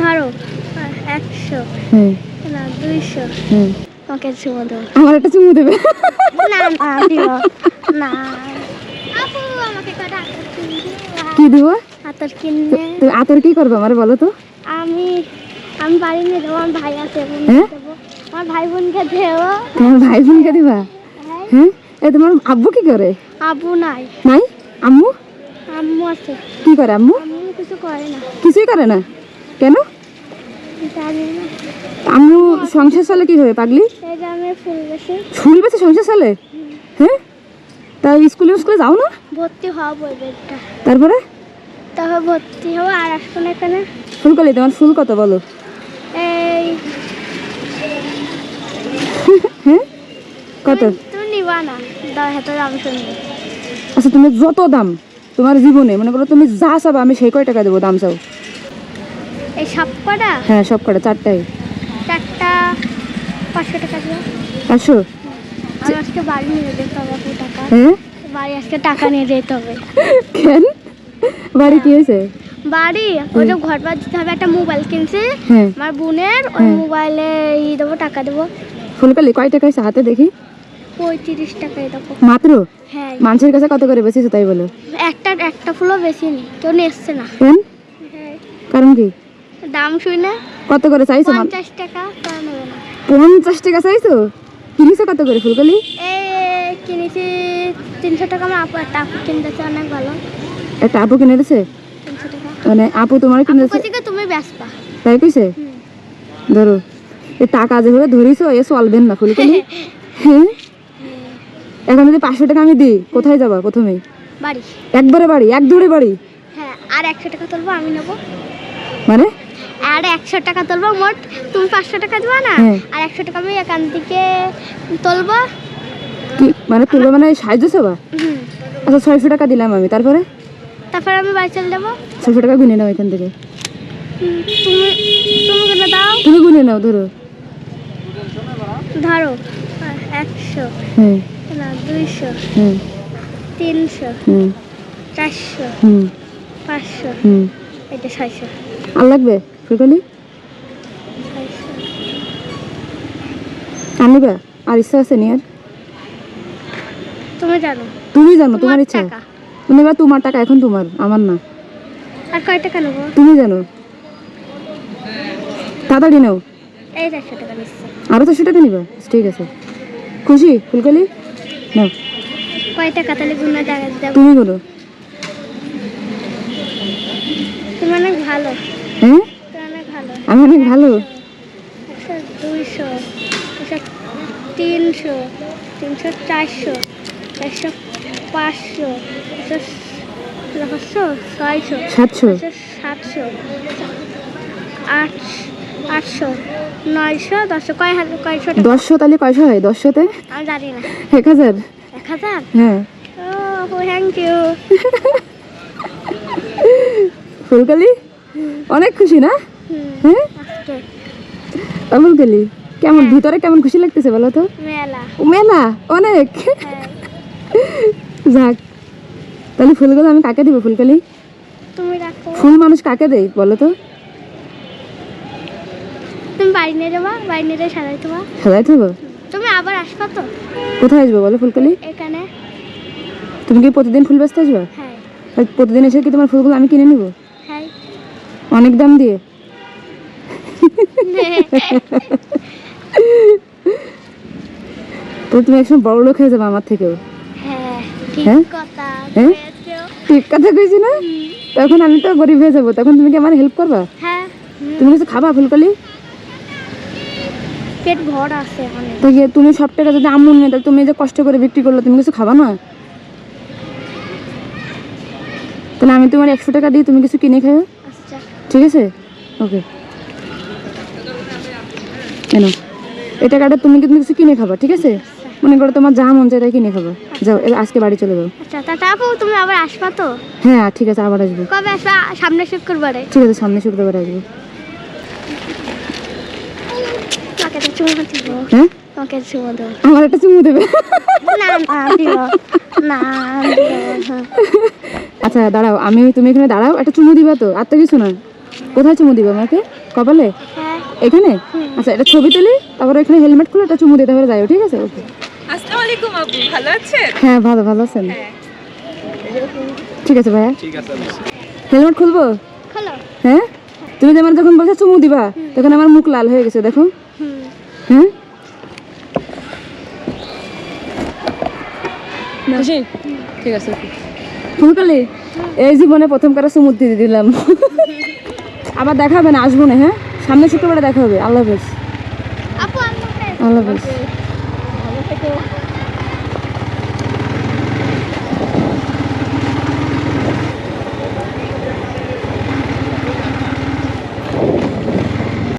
ধরো একশো না দুইশো। আমাকে চুমো দেবো। আমার একটা চুমু দেবে। না না দিও। না। আপু আমাকে কটা কি দিব? হাতের কিনে তুমি আতর কি করবে আমার বলো তো? আমি আমি বাড়ি নিয়ে যাব আমার ভাই আছে হ্যাঁ? দেবো আমার ভাই বোনকে দেবো। তোমার ভাই বোনকে দিবা? হ্যাঁ? হ্যাঁ? এ তোমার আব্বু কি করে? আবু নাই। নাই? আম্মু? আম্মু আছে। কি করে আম্মু? আম্মু কিছু করে না। কিছুই করে না? কেন? আম্মু সংসার চলে কীভাবে পাগলি? ফুল বেছে সংসার চলে? হ্যাঁ? তাই স্কুলে স্কুলে যাও না? ভর্তি হওয়া বলবে তারপরে? তারপর ভর্তি হব আর আসব না এখানে। ফুলকলি তোমার ফুল কত বলো? এই হ্যাঁ? কত? তুমি- তুমি নিবা না। দাও হাতে দাম শুনবে আচ্ছা তুমি যত দাম তোমার জীবনে মনে করো তুমি যা চাবা আমি সেই কয় টাকা দেবো দাম চাও? এই সব কটা? হ্যাঁ সব কটা চারটাই। চারটা পাঁচশো টাকা দিও পাঁচশো? আমি আজকে বাড়ি নিয়ে যেতে হবে টাকা। হ্যাঁ? বাড়ি আজকে টাকা নিয়ে যেতে হবে। কেন? বাড়ি কি হয়েছে? বাড়ি? ওই যে ঘর বার দিতে হবে একটা মোবাইল কিনছি। হ্যাঁ। আমার বোনের ওই হ্যাঁ। মোবাইলে ই দেবো টাকা দেবো। ফুলকলি কয় টাকা হয়েছে? হাতে দেখি। পঁয়ত্রিশ টাকাই দেবো। মাত্র? হ্যাঁ। মানুষের কাছে কত করে বেশি তাই বলো? একটা একটা ফুলও বেশি নেই। কেউ নিয়ে এসছে না। হ্যাঁ। কারণ কি? দাম শুই না কত করে চাইছো পঞ্চাশ টাকা পঞ্চাশ টাকা চাইছো? কিনিছো কত করে ফুলকলি? এই কিনেছি তিনশো টাকা আমার আপু একটা আপু কিনতেছে অনেক ভালো। একটা আপু কিনে দিছে মানে আপু তোমার আপু কিনেছে? তুমি ব্যস্তা। তাই কইছে? ধরো এ টাকা যেভাবে ধরিছো এ চলবেন না ফুলকলি। হ্যাঁ। এখন যদি পাঁচশো টাকা আমি দিই কোথায় যাবা প্রথমে? বাড়ি। একবারে বাড়ি এক দৌড়ে বাড়ি? হ্যাঁ আর একশো টাকা তুলবো আমি নেব। আর একশো টাকা তুলবো মোট তুমি পাঁচশো টাকা দিবা না? হ্যাঁ। আর একশো টাকা আমি এখান থেকে তুলবো। মানে তুলবে মানে সাহায্য হুম। আচ্ছা ছয়শো টাকা দিলাম আমি তারপরে? তারপর আমি বাড়ি চলে যাব। ছয়শো টাকা গুনে নাও এখান থেকে। তুমি তুমি কিনে দাও। তুমি গুনে নাও ধরো। ধরো একশো হ্যাঁ। না দুইশো হুম তিনশো চারশো পাঁচশো এটা ছয়শো। আর লাগবে? ফুলকলি আনিবা আর ইচ্ছা আছে তুমি জানো। তুমি জানো তোমার তোমার ইচ্ছা। এবার তোমার টাকা এখন তোমার আমার না। আর কয় টাকা নেব? তুমি জানো। তাড়াতাড়ি নাও। এই চারশো টাকা নিচ্ছে। নিবা? ঠিক আছে। খুশি? ফুলকলি? নাও। কয় টাকা তাহলে গুনে দেখা তুমি বলো। তুমি অনেক ভালো হ্যাঁ তুমি অনেক ভালো আমি অনেক ভালো। দুইশো তিনশো তিনশো চারশো চারশো পাঁচশো পাঁচশো ছয়শো সাতশো। সাতশো আট আটশো নয়শো দশশো কয় হাজার কয়শো দশশো তাহলে কয়শো হয়? দশশোতে? আমি জানি না। এক হাজার? এক হাজার? হ্যাঁ। ও থ্যাংক ইউ ফুলকলি? অনেক খুশি না? হ্যাঁ আজকে। ও ফুলকলি কেমন? ভিতরে কেমন খুশি লাগতেছে বলো তো? মেলা। মেলা? অনেক? হ্যাঁ। যাক। তাহলে ফুলগুলো আমি কাকে দিব ফুলকলি? তুমি রাখো। ফুল মানুষ কাকে দেয় বলো তো? তুমি বাড়ি নিয়ে যাবা বাড়ি নিয়ে যেয়ে সাজাই তোমা সাজাই থাকব তুমি আবার আসবা তো? কোথায় আসব বলো ফুলকলি? এখানে। তুমি কি প্রতিদিন ফুল ব্যস্ত আসবে? হ্যাঁ। প্রতিদিন এসে কি তোমার ফুলগুলো আমি কিনে নিব? হ্যাঁ। অনেক দাম দিয়ে? তো তুমি একসময় বড় লোক হয়ে যাবে আমার থেকেও। হ্যাঁ ঠিক হ্যাঁ? কথা হ্যাঁ? কথা কইছি না? তখন আমি তো গরিব হয়ে যাব তখন তুমি কি আমার হেল্প করবা? হ্যাঁ তুমি কিছু খাবা ফুলকলি? পেট ভর আছে তো তুমি সব টাকা যদি আম্মু নিয়ে তুমি যে কষ্ট করে বিক্রি করল তুমি কিছু খাবা না? তাহলে আমি তোমার একশো টাকা দিই তুমি কিছু কিনে খাও আচ্ছা। ঠিক আছে? ওকে কেন? এই টাকাটা তুমি কিন্তু কিছু কিনে খাবা ঠিক আছে? মনে করো তোমার যা মন চায় তাই কিনে খাবা। যাও এবার আজকে বাড়ি চলে যাও। আচ্ছা তারপর তুমি আবার আসবা তো? হ্যাঁ ঠিক আছে আবার আসব। কবে আসবা? সামনে শুক্রবারে। ঠিক আছে সামনে শুক্রবার আসব। হ্যাঁ? আমার একটা চুমু দেবে। হ্যাঁ। আচ্ছা দাঁড়াও আমি তুমি এখানে দাঁড়াও একটা চুমু দিবা তো? আর তো কিছু না। কোথায় চুমু দিবা আমাকে? কপালে? হ্যাঁ এখানে? আচ্ছা এটা ছবি তুলি তারপর এখানে হেলমেট খুলে এটা চুমু দিতে হবে যাই ঠিক আছে? ওকে। আসসালামু আলাইকুম আপু ভালো আছেন? হ্যাঁ ভালো ভালো আছেন। ঠিক আছে ভাইয়া। হেলমেট খুলবো? খোলো। হ্যাঁ? তুমি যে আমার যখন বলছো চুমু দিবা তখন আমার মুখ লাল হয়ে গেছে দেখো। হ্যাঁ খুশি? ঠিক আছে এই জীবনে প্রথম কারও চুমু দিয়ে দিলাম। আবার দেখা হবে না আসব না হ্যাঁ? সামনে শুক্রবারে দেখা হবে। আল্লাহ হাফেজ। আমাকে আল্লাহ হাফেজ। ভালো থেকো।